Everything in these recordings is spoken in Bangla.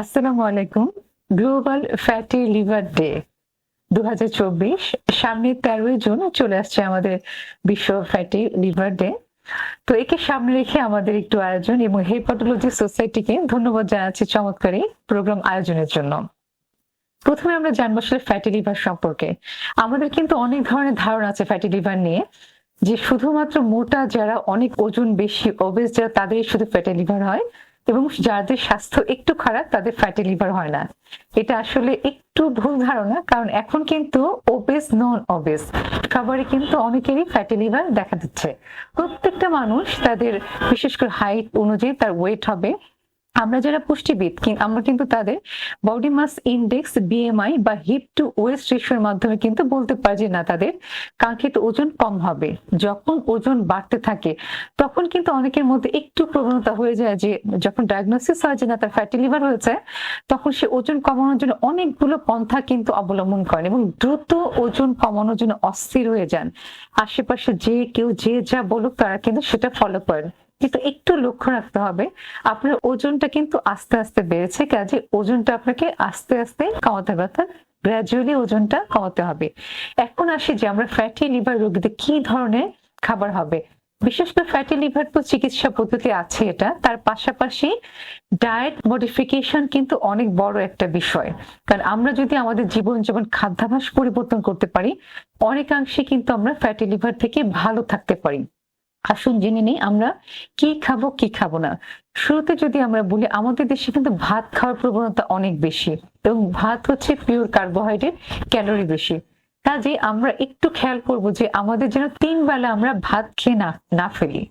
আসসালামু আলাইকুম। গ্লোবাল ফ্যাটি লিভার ডে দু সামনে তেরোই জুন চলে আসছে আমাদের বিশ্ব ফ্যাটি লিভার ডে তো একে সামনে রেখে আমাদের একটু আয়োজন এবং হেপাটোলজি সোসাইটিকে ধন্যবাদ জানাচ্ছি চমৎকার এই প্রোগ্রাম আয়োজনের জন্য। প্রথমে আমরা জানব আসলে ফ্যাটি লিভার সম্পর্কে। আমাদের কিন্তু অনেক ধরনের ধারণা আছে ফ্যাটি লিভার নিয়ে, যে শুধুমাত্র মোটা যারা অনেক ওজন বেশি ওবেস যারা, তাদেরই শুধু ফ্যাটি লিভার হয়। এবং যাদের স্বাস্থ্য একটু খারাপ, তাদের ফ্যাটি লিভার হয় না। এটা আসলে একটু ভুল ধারণা, কারণ এখন কিন্তু ওবেস নন ওবেস সবারই কিন্তু অনেকেরই ফ্যাটি লিভার দেখা দিচ্ছে। প্রত্যেকটা মানুষ তাদের, বিশেষ করে হাইট অনুযায়ী তার ওয়েট হবে। আমরা যারা পুষ্টিবিদ আমরা কিন্তু তাদের বডি মাস ইন্ডেক্স বিএমআই বা হিপ টু ওয়েস্ট রেশিওর মাধ্যমে কিন্তু বলতে পারি যে না, তাদের কাঙ্ক্ষিত ওজন কম হবে। যখন ওজন বাড়তে থাকে, তখন কিন্তু অনেকের মধ্যে একটু প্রবণতা হয়ে যায় যে, যখন ডায়াগনোসিস হয় যে না, তার ফ্যাটি লিভার হয়েছে, তখন সে ওজন কমানোর জন্য অনেকগুলো পন্থা কিন্তু অবলম্বন করেন এবং দ্রুত ওজন কমানোর জন্য অস্থির হয়ে যান। আশেপাশে যে কেউ যে যা বলুক, তারা কিন্তু সেটা ফলো করেন। কিন্তু একটু লক্ষ্য রাখতে হবে, আপনার ওজনটা কিন্তু আস্তে আস্তে বেড়েছে, কাজে ওজনটা আপনাকে আস্তে আস্তে কমাতে হবে, অর্থাৎ গ্র্যাজুয়ালি ওজনটা কমাতে হবে। এখন আসি যে আমরা ফ্যাটি লিভার রোগীদের কি ধরনের খাবার হবে। বিশেষ করে ফ্যাটি লিভার তো চিকিৎসা পদ্ধতি আছে এটা, তার পাশাপাশি ডায়েট মডিফিকেশন কিন্তু অনেক বড় একটা বিষয়। কারণ আমরা যদি আমাদের জীবন যেমন খাদ্যাভ্যাস পরিবর্তন করতে পারি, অনেকাংশে কিন্তু আমরা ফ্যাটি লিভার থেকে ভালো থাকতে পারি। আসুন জেনে নেই আমরা কি খাব কি খাব না। শুরুতে যদি আমরা বলি আমাদের দেশে কিন্তু ভাত খাওয়ার প্রবণতা অনেক বেশি এবং ভাত হচ্ছে পিওর কার্বোহাইড্রেট ক্যালোরি বেশি। কাজে আমরা একটু খেয়াল করব যে আমাদের যেন তিন বেলা আমরা ভাত খেয়ে না না ফেলি।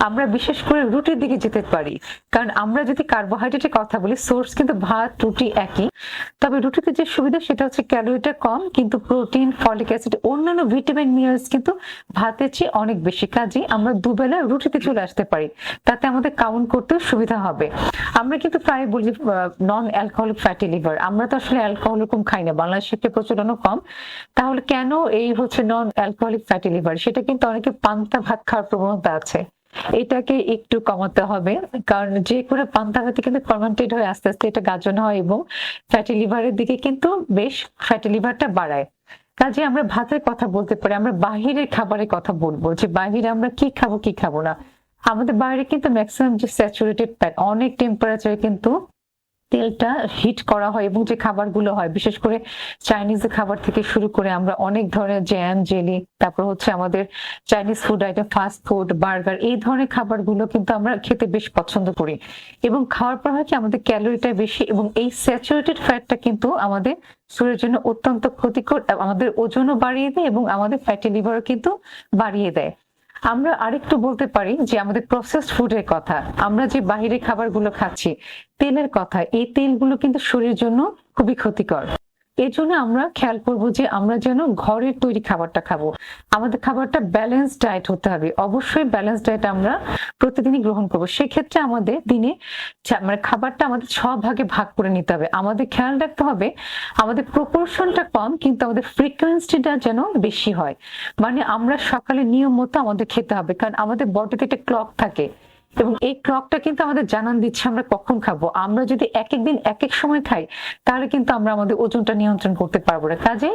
আমরা বিশেষ করে রুটির দিকে যেতে পারি। কারণ আমরা যদি কার্বোহাইড্রেটের কথা বলি, সোর্স কিন্তু ভাত, রুটি একই। তবে রুটিতে যে সুবিধা, সেটা হচ্ছে ক্যালোরিটা কম, কিন্তু প্রোটিন, ফলিক অ্যাসিড, অন্যান্য ভিটামিন, মিনারেলস কিন্তু ভাতের চেয়ে অনেক বেশি। কাজে আমরা দুবেলা রুটিতে চলে আসতে পারি। তাতে আমাদের কাউন্ট করতেও সুবিধা হবে। আমরা কিন্তু প্রায় বলি নন অ্যালকোহলিক ফ্যাটি লিভার আমরা তো আসলে অ্যালকোহল কম খাই না। বাংলাদেশে প্রচলনও কম। তাহলে কেন এই হচ্ছে নন অ্যালকোহলিক ফ্যাটি লিভার সেটা কিন্তু অনেকে পান্তা ভাত খাওয়ার প্রবণতা আছে। এটাকে একটু কমাতে হবে। কারণ যে করে পান্তা ভাতে কিন্তু ফার্মেন্টেড হয়ে আস্তে আস্তে এটা গাজন হয় এবং ফ্যাটি লিভারের দিকে কিন্তু বেশ ফ্যাটি লিভারটা বাড়ায়। কাজে আমরা ভাতের কথা বলতে পারি, আমরা বাহিরের খাবারের কথা বলব যে বাহিরে আমরা কি খাব কি খাব না। আমাদের বাইরে কিন্তু ম্যাক্সিমাম যে স্যাচুরেটেড ফ্যাট অনেক টেম্পারেচারে কিন্তু তেলটা হিট করা হয় এবং যে খাবারগুলো হয়, বিশেষ করে চাইনিজ খাবার থেকে শুরু করে আমরা অনেক ধরনের জ্যাম জেলি তারপর হচ্ছে আমাদের Chinese food item fast food burger এই ধরনের খাবারগুলো কিন্তু আমরা খেতে বেশ পছন্দ করি। এবং খাওয়ার পর হয় কি, আমাদের ক্যালোরিটা বেশি এবং এই স্যাচুরেটেড ফ্যাটটা কিন্তু আমাদের শরীরের জন্য অত্যন্ত ক্ষতিকর, আমাদের ওজনও বাড়িয়ে দেয় এবং আমাদের ফ্যাটি লিভারও কিন্তু বাড়িয়ে দেয়। আমরা আরেকটু বলতে পারি যে আমাদের প্রসেসড ফুডের কথা। আমরা যে বাহিরে খাবারগুলো খাচ্ছি, তেলের কথা, এই তেলগুলো কিন্তু শরীরের জন্য খুবই ক্ষতিকর। এই জন্য আমরা খেয়াল করব যে আমরা যেন ঘরের তৈরি খাবারটা খাব। আমাদের খাবারটা ব্যালেন্স ডায়েট হতে হবে। অবশ্যই ব্যালেন্স ডায়েট আমরা প্রতিদিনই গ্রহণ করব। সেক্ষেত্রে আমাদের দিনে মানে খাবারটা আমাদের ছ ভাগে ভাগ করে নিতে হবে। আমাদের খেয়াল রাখতে হবে, আমাদের প্রপোর্শনটা কম, কিন্তু আমাদের ফ্রিকোয়েন্সিটা যেন বেশি হয়। মানে আমরা সকালে নিয়ম মতো আমাদের খেতে হবে, কারণ আমাদের বডিতে একটা ক্লক থাকে। এবং এই ক্লকটা কিন্তু আমাদের জানান দিচ্ছে আমরা কখন খাব। আমরা যদি এক এক দিন এক এক সময় খাই, তাহলে কিন্তু আমরা আমাদের ওজনটা নিয়ন্ত্রণ করতে পারব না। কাজে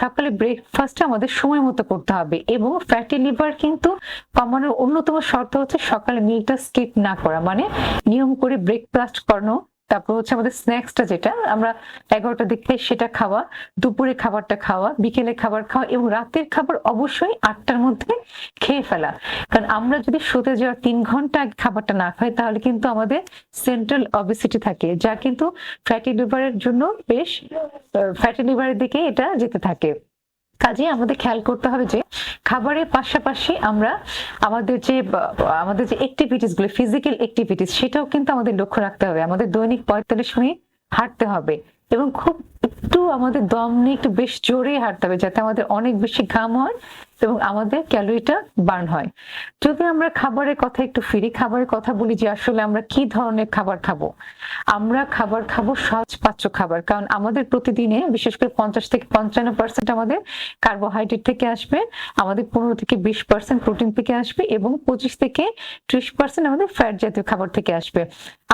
সকালে ব্রেকফাস্ট আমাদের সময় মতো করতে হবে এবং ফ্যাটি লিভার কিন্তু কমানোর অন্যতম শর্ত হচ্ছে সকালে মিলটা স্কিপ না করা। মানে নিয়ম করে ব্রেকফাস্ট করানো তারপর হচ্ছে আমাদের স্ন্যাক্সটা যেটা, আমরা এগারোটার দিকে সেটা খাওয়া দুপুরে খাবারটা খাওয়া বিকেলে খাবার খাওয়া এবং রাতের খাবার অবশ্যই আটটার মধ্যে খেয়ে ফেলা। কারণ আমরা যদি শুতে যাওয়ার তিন ঘণ্টা আগে খাবারটা না খাই, তাহলে কিন্তু আমাদের সেন্ট্রাল অবিসিটি থাকে, যা কিন্তু ফ্যাটি লিভারের জন্য বেশ ফ্যাটি লিভারের দিকে এটা যেতে থাকে। কাজে আমাদের খেয়াল করতে হবে যে খাবারের পাশাপাশি আমরা আমাদের যে আমাদের যে অ্যাক্টিভিটিসগুলো ফিজিক্যাল অ্যাক্টিভিটিস সেটাও কিন্তু আমাদের লক্ষ্য রাখতে হবে। আমাদের দৈনিক পঁয়তাল্লিশ মিনিট হাঁটতে হবে এবং খুব একটু আমাদের দম নিয়ে একটু বেশ জোরে হাঁটতে হবে যাতে আমাদের অনেক বেশি ঘাম হয় এবং আমাদের ক্যালোরিটা বার্ন হয়। যদি আমরা খাবারের কথা একটু ফিরি, খাবারের কথা বলি যে আসলে আমরা কি ধরনের খাবার খাব? আমরা খাবার খাব সহজ পাচ্য খাবার, কারণ আমাদের প্রতিদিনে বিশেষ করে পঞ্চাশ থেকে পঞ্চান্ন পার্সেন্ট আমাদের কার্বোহাইড্রেট থেকে আসবে, আমাদের পনেরো থেকে বিশ পার্সেন্ট প্রোটিন থেকে আসবে এবং পঁচিশ থেকে ত্রিশ পার্সেন্ট আমাদের ফ্যাট জাতীয় খাবার থেকে আসবে।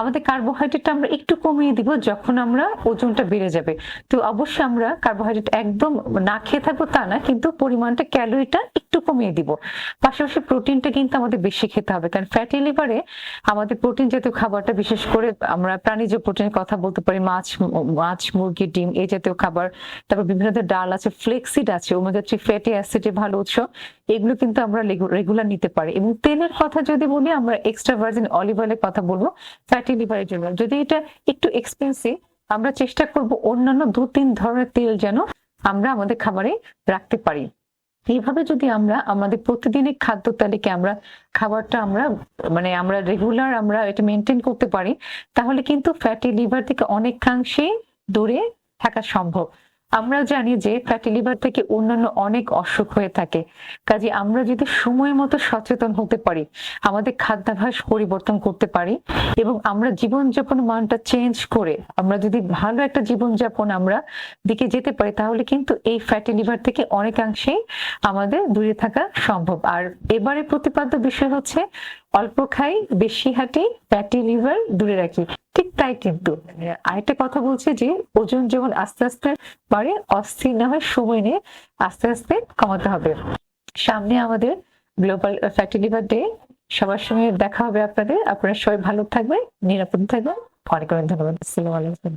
আমাদের কার্বোহাইড্রেটটা আমরা একটু কমিয়ে দিব যখন আমরা ওজনটা বেড়ে যাবে। তো অবশ্যই আমরা কার্বোহাইড্রেট একদম না খেয়ে থাকব তা না, কিন্তু পরিমাণটা ক্যালোরিটা একটু কমিয়ে দিব। পাশাপাশি প্রোটিনটা কিন্তু আমাদের বেশি খেতে হবে, কারণ ফ্যাটি লিভারে আমাদের প্রোটিন জাতীয় খাবারটা, বিশেষ করে আমরা প্রাণীজ প্রোটিনের কথা বলতে পারি, মাছ মাছ, মুরগি, ডিম এই জাতীয় খাবার, তারপর বিভিন্ন ধরনের ডাল আছে ফ্লেক্সিড আছে ওমেগা থ্রি ফ্যাটি অ্যাসিডের ভালো উৎস, এগুলো কিন্তু আমরা রেগুলার নিতে পারি। এবং তেলের কথা যদি বলি, আমরা এক্সট্রা ভার্জিন অলিভ অয়েলের কথা বলব ফ্যাটি লিভারের জন্য। যদি এটা একটু এক্সপেন্সিভ আমরা চেষ্টা করব অন্যান্য দু তিন ধরনের তেল যেন আমরা আমাদের খাবারে রাখতে পারি। এইভাবে যদি আমরা আমাদের প্রতিদিনের খাদ্য তালিকা আমরা খাবারটা আমরা মানে আমরা রেগুলার আমরা এটা মেনটেন করতে পারি, তাহলে কিন্তু ফ্যাটি লিভার থেকে অনেকাংশে দূরে থাকা সম্ভব। আমরা জানি যে ফ্যাটি লিভার থেকে অন্যান্য অনেক অসুখ হয়ে থাকে। কাজে আমরা যদি সময় মতো সচেতন হতে পারি, আমাদের খাদ্যাভ্যাস পরিবর্তন করতে পারি এবং আমরা জীবনযাপন মানটা চেঞ্জ করে আমরা যদি ভালো একটা জীবনযাপন আমরা দিকে যেতে পারি, তাহলে কিন্তু এই ফ্যাটি লিভার থেকে অনেকাংশেই আমাদের দূরে থাকা সম্ভব। আর এবারে প্রতিপাদ্য বিষয় হচ্ছে, অল্প খাই, বেশি হাঁটি, ফ্যাটি লিভার দূরে রাখি। ঠিক তাই কিন্তু। আরেকটা কথা বলছে যে, ওজন যেমন আস্তে আস্তে বাড়ে, অস্থির না হয় সময় নিয়ে আস্তে আস্তে কমাতে হবে। সামনে আমাদের গ্লোবাল ফ্যাটি লিভার ডে সবার সঙ্গে দেখা হবে আপনাদের। আপনারা সবাই ভালো থাকবেন, নিরাপদ থাকবেন। অনেক অনেক ধন্যবাদ। আসসালামু আলাইকুম।